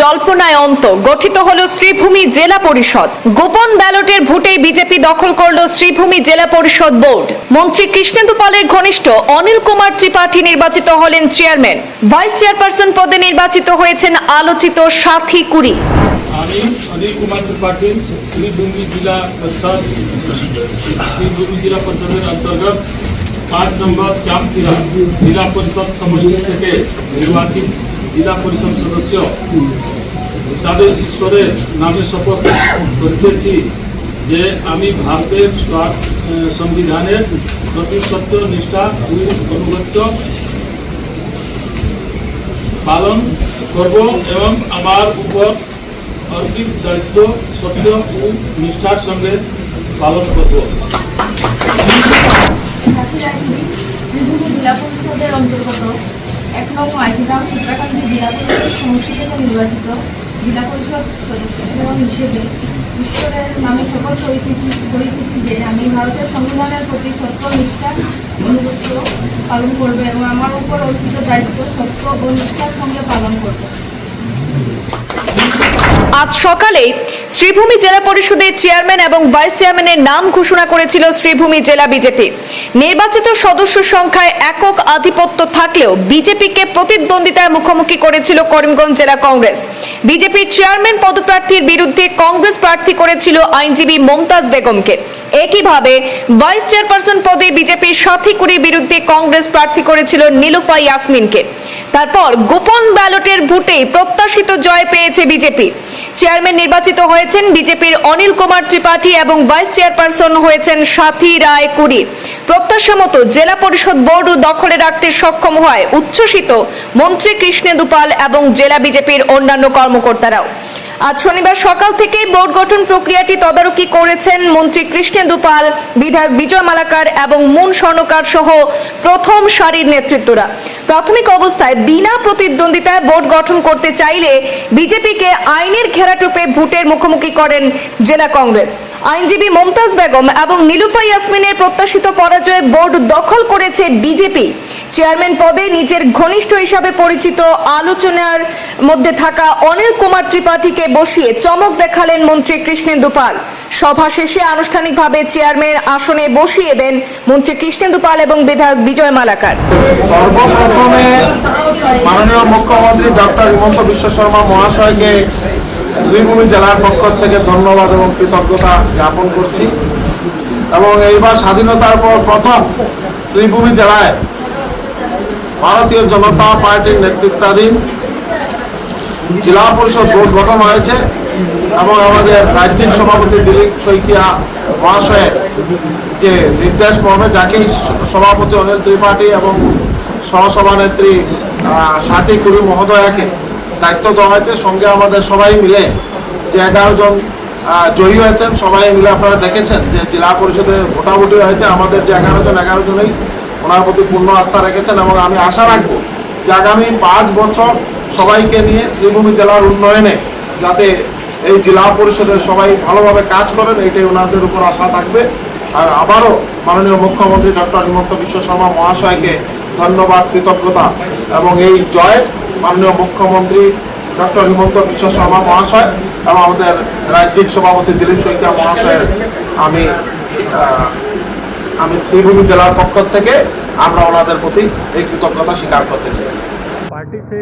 জল্পনায় অন্ত। গঠিত হলো শ্রীভূমি জেলা পরিষদ। গোপন ব্যালটের ভোটে বিজেপি দখল করল শ্রীভূমি জেলা পরিষদ বোর্ড। মন্ত্রী কৃষ্ণেন্দু পালের ঘনিষ্ঠ অনিল কুমার ত্রিপাঠী নির্বাচিত হলেন চেয়ারম্যান। ভাইস চেয়ারপারসন পদে নির্বাচিত হয়েছেন আলোচিত সাথী কুড়ি। আমি অনিল কুমার শ্রীভূমি জেলা পরিষদ, শ্রীভূমি জেলা পরিষদের অন্তর্গত পাঁচ নম্বর চামতিরা জেলা পরিষদ সমষ্টি থেকে নির্বাচিত। জেলা পরিষদ সদস্য। হিসাবে ঈশ্বরের নামে শপথ করিতেছি যে আমি ভারতের সংবিধানের প্রতি সত্য নিষ্ঠা ও অনুগত্য পালন করব এবং আমার উপর অর্পিত দায়িত্ব, সত্য ও নিষ্ঠার সঙ্গে পালন করব ঝাঁসিরাইগুড়ি শ্রীভূমি জেলা পরিষদের অন্তর্গত এক নং মাইজিগ্রাম সূত্রাকান্দি জেলা থেকে নির্বাচিত। জেলা পরিষদ সদস্য হিসেবে ঈশ্বরের নামে শপথ করিতেছি করিতেছি যে আমি ভারতের সংবিধানের প্রতি সত্য, নিষ্ঠা, অনুগত্য পালন করবে এবং আমার উপর অর্পিত দায়িত্ব সত্য ও নিষ্ঠার সঙ্গে পালন করবে। আজ সকালে শ্রীভূমি জেলা পরিষদের চেয়ারম্যান এবং ভাইস চেয়ারম্যানের নাম ঘোষণা করেছিল শ্রীভূমি জেলা বিজেপি। নির্বাচিত সদস্য সংখ্যায় একক আধিপত্য থাকলেও বিজেপিকে প্রতিদ্বন্দ্বিতায় মুখোমুখি করেছিল করিমগঞ্জ জেলা কংগ্রেস। বিজেপির চেয়ারম্যান পদপ্রার্থীর বিরুদ্ধে কংগ্রেস প্রার্থী করেছিল আইনজীবী মমতাজ বেগমকে। একইভাবে ভাইস চেয়ারপারসন পদে বিজেপির সাথী কুড়ির বিরুদ্ধে কংগ্রেস প্রার্থী করেছিল নীলুফা ইয়াসমিনকে। তারপর গোপন ব্যালটের ভোটে প্রত্যাশিত জয় পেয়েছে বিজেপি। চেয়ারম্যান নির্বাচিত হয়েছেন বিজেপির অনিল কুমার ত্রিপাঠী এবং ভাইস চেয়ারপারসন হয়েছেন সাথী রায় কুড়ি প্রত্যাশা মতো জেলা পরিষদ বোর্ড দখলে রাখতে সক্ষম হয় উচ্ছ্বসিত মন্ত্রী কৃষ্ণেন্দু পাল এবং জেলা বিজেপির অন্যান্য কর্মকর্তারাও। আজ শনিবার সকাল থেকে বোর্ড গঠন প্রক্রিয়াটি তদারকি করেছেন মন্ত্রী কৃষ্ণেন্দু পাল, বিধায়ক বিজয় মালাকার এবং মুন স্বর্ণকার সহ প্রথম সারির নেতৃত্বরা। প্রাথমিক অবস্থায় বিনা প্রতিদ্বন্দ্বিতায় বোর্ড গঠন করতে চাইলে বিজেপিকে আইনের ঘেরাটোপে ভোটের মুখোমুখি করেন জেলা কংগ্রেস। আইনজীবী মমতাজ বেগম এবং নীলুফা ইয়াসমিনের প্রত্যাশিত পরাজয়ে বোর্ড দখল করেছে বিজেপি। চেয়ারম্যান পদে নিজের ঘনিষ্ঠ হিসাবে পরিচিত আলোচনার মধ্যে থাকা অনিল কুমার ত্রিপাঠীকে বসিয়ে চমক দেখালেন মন্ত্রী কৃষ্ণেন্দু পাল সভা শেষে আনুষ্ঠানিকভাবে চেয়ারম্যান আসনে বসিয়ে দেন মন্ত্রী কৃষ্ণেন্দু পাল এবং বিধায়ক বিজয় মালাকার। সর্বপ্রথমে মাননীয় মুখ্যমন্ত্রী ডক্টর হিমন্ত বিশ্ব শর্মা মহাশয়কে শ্রীভূমি জেলার পক্ষ থেকে ধন্যবাদ এবং কৃতজ্ঞতা জ্ঞাপন করছি। এবং এইবার স্বাধীনতার পর প্রথম শ্রীভূমি জেলায় ভারতীয় জনতা পার্টির নেতৃত্বাধীন জেলা পরিষদ বোর্ড গঠন হয়েছে এবং আমাদের রাজ্যের সভাপতি দিলীপ শইকিয়া মহাশয়ের যে নির্দেশ মর্মে যাকে সভাপতি অনিল ত্রিপাঠী এবং সহসভানেত্রী সাথী কুড়ি মহোদয়াকে দায়িত্ব দেওয়া হয়েছে। সঙ্গে আমাদের সবাই মিলে যে এগারো জন জয়ী হয়েছেন, সবাই মিলে আপনারা দেখেছেন যে জেলা পরিষদে ভোটাভুটি হয়েছে। আমাদের যে এগারো জন, এগারো জনেই ওনার প্রতি পূর্ণ আস্থা রেখেছেন এবং আমি আশা রাখব যে আগামী পাঁচ বছর সবাইকে নিয়ে শ্রীভূমি জেলার উন্নয়নে যাতে এই জেলা পরিষদের সবাই ভালোভাবে কাজ করেন, এটাই ওনাদের উপর আশা থাকবে। আর আবারও মাননীয় মুখ্যমন্ত্রী ডক্টর হিমন্ত বিশ্ব শর্মা মহাশয়কে ধন্যবাদ, কৃতজ্ঞতা এবং এই জয় মাননীয় মুখ্যমন্ত্রী ডক্টর হিমন্ত বিশ্ব শর্মা মহাশয় এবং আমাদের রাজ্যিক সভাপতি দিলীপ শইকিয়া মহাশয়ের আমি আমি শ্রীভূমি জেলার পক্ষ থেকে আমরা ওনাদের প্রতি এই কৃতজ্ঞতা স্বীকার করতে চাই पार्टी से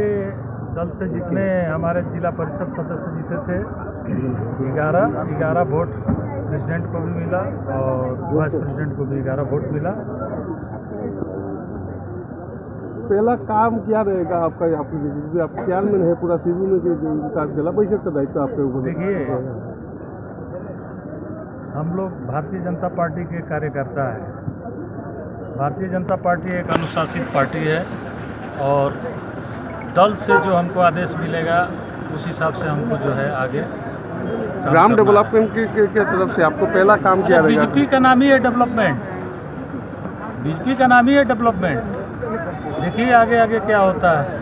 दल से जितने हमारे जिला परिषद सदस्य जीते थे ग्यारह ग्यारह वोट प्रेसिडेंट को भी मिला और वाइस प्रेसिडेंट को भी ग्यारह वोट मिला पहला काम क्या रहेगा आपका यहाँ पे क्योंकि आप चेयरमैन है पूरा सिविल में के जो इनका जिला परिषद का दायित्व आपके ऊपर है। देखिए हम लोग भारतीय जनता पार्टी के कार्यकर्ता हैं। भारतीय जनता पार्टी एक अनुशासित पार्टी है और दल से जो हमको आदेश मिलेगा उस हिसाब से हमको जो है आगे ग्राम डेवलपमेंट के, के, के तरफ़ से आपको पहला काम क्या बीजेपी का नाम ही है डेवलपमेंट। बीजेपी का नाम ही है डेवलपमेंट। देखिए आगे आगे क्या होता है।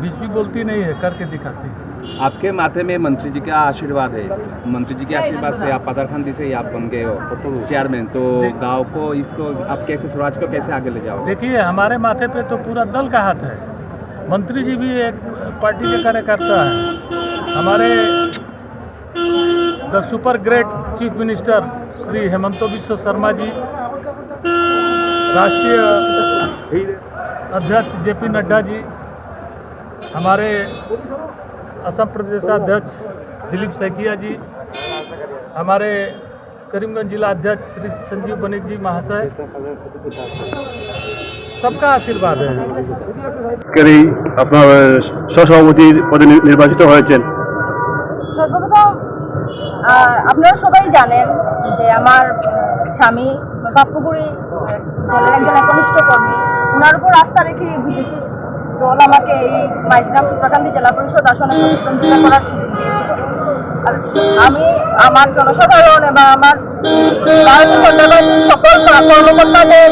बीजेपी बोलती नहीं है करके दिखाती है। आपके माथे में मंत्री जी का आशीर्वाद है। मंत्री जी के आशीर्वाद से आप पदारखंडी से ही आप बन गए हो। चेयरमैन तो गाँव को इसको आप कैसे स्वराज को कैसे आगे ले जाओ देखिए हमारे माथे पे तो पूरा दल का हाथ है। मंत्री जी भी एक पार्टी के कार्यकर्ता है। हमारे the super great chief minister Shri Hemant Biswa Sarma ji राष्ट्रीय अध्यक्ष जे पी नड्डा जी हमारे असम प्रदेशाध्यक्ष दिलीप सैकिया जी हमारे करीमगंज जिला अध्यक्ष श्री संजीव बनिक जी महाशय सबका आशीर्वाद है আজকের এই আপনার সহসভাপতির পদে নি- নির্বাচিত হয়েছেন সর্বপ্রথম আহ, আপনারা সবাই জানেন যে আমার আহ, স্বামী বাপ্পুগুড়ি দলের একজন একনিষ্ঠ কর্মী ওনার উপর আস্থা রেখে বিজেপি দল আমাকে এই মাইগ্রাম সুপ্রাকান্তি জেলা পরিষদ আসনে প্রতিদ্বন্দ্বিতা করার আমি আমার জনসাধারণ এবং আমার সকল কর্মকর্তাদের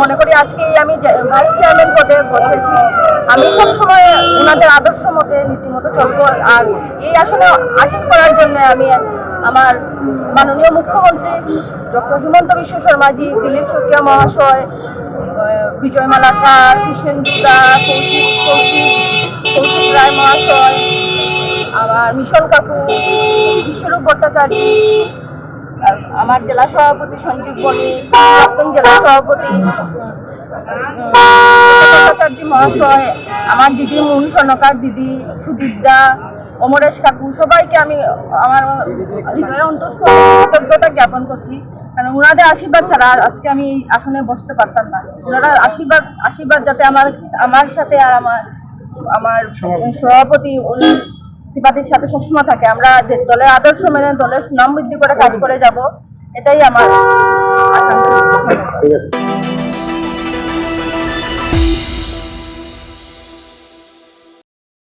মনে করি আজকে আমি ভাইস চেয়ারম্যান পদে বসেছি। আমি সবসময় ওনাদের আদর্শ মতে, নীতিমতো চলবো। আর এই আসনে আসীন করার জন্য আমি আমার মাননীয় মুখ্যমন্ত্রী ডক্টর হিমন্ত বিশ্ব শর্মাজি, দিলীপ সক্রিয়া মহাশয় বিজয় মালাকার কৃষ্ণেন্দু দাস কৌশিক কৌশিক কৌশিক রায় মহাশয় আমার মিশন কাকু, বিশ্বরূপ ভট্টাচার্য আমার জেলা সভাপতি সঞ্জীব বণি প্রাক্তন জেলা সভাপতি ভট্টাচার্য মহাশয়, আমার দিদি মুন স্বর্ণকার দিদি, সুদীপ দা অমরেশ কাকু সবাইকে আমি আমার অন্তস্থ কৃতজ্ঞতা জ্ঞাপন করছি। কারণ ওনাদের আশীর্বাদ ছাড়া আজকে আমি এই আসনে বসতে পারতাম না। ওনারা আশীর্বাদ আশীর্বাদ যাতে আমার আমার সাথে আর আমার আমার সভাপতি। উনি ত্রিপাঠীর সাথে সবসময় থাকে। আমরা যে দলের আদর্শ মেনে দলের সুনাম বৃদ্ধি করে কাজ করে যাব এটাই আমার আকাঙ্ক্ষা